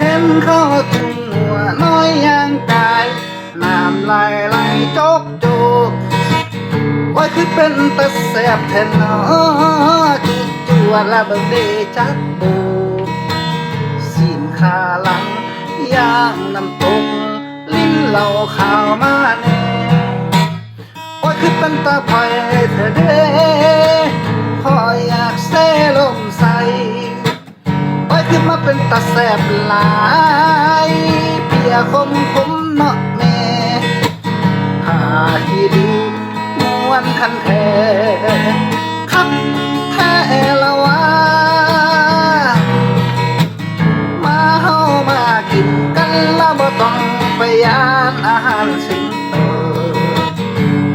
ห็นข้าวจุ่มหัวน้อยยางกายน้ำไหลไหลจกจูว่าคือเป็นตะแสบแทนเนอจุดจวดและเบิงเดจัดบูสินคาหลังย่างน้ำตกลิ้นเหล่าข่าวมาแน่โอ้ยคือเป็นตาไผ่เธอเด้ เป็นตาแสบหลายเปียคมคมเนาะแม่หาที่ดูมวนคันแท้คับแท้ละวะมาเฮามากินกันแล้วบ่ต้องไปยานอาหารสิงโต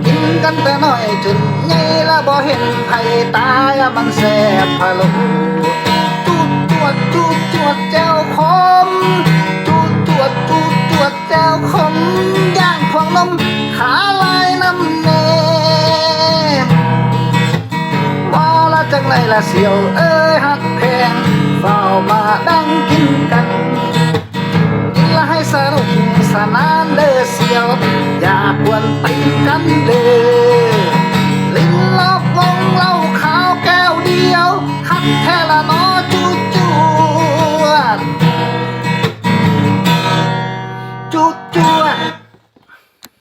กินกันแต่น้อยจนใหญ่แล้วบ่เห็นไผตายมันแสบพะโล แจ่วขมย่างพวงนมขาลายน้ำเนบาละจังไรละเสียวเอ้ยหักแพงเฝ้ามาดังกินกัน กินละให้สนุกสนานเด้อเสียว จุ๊จัว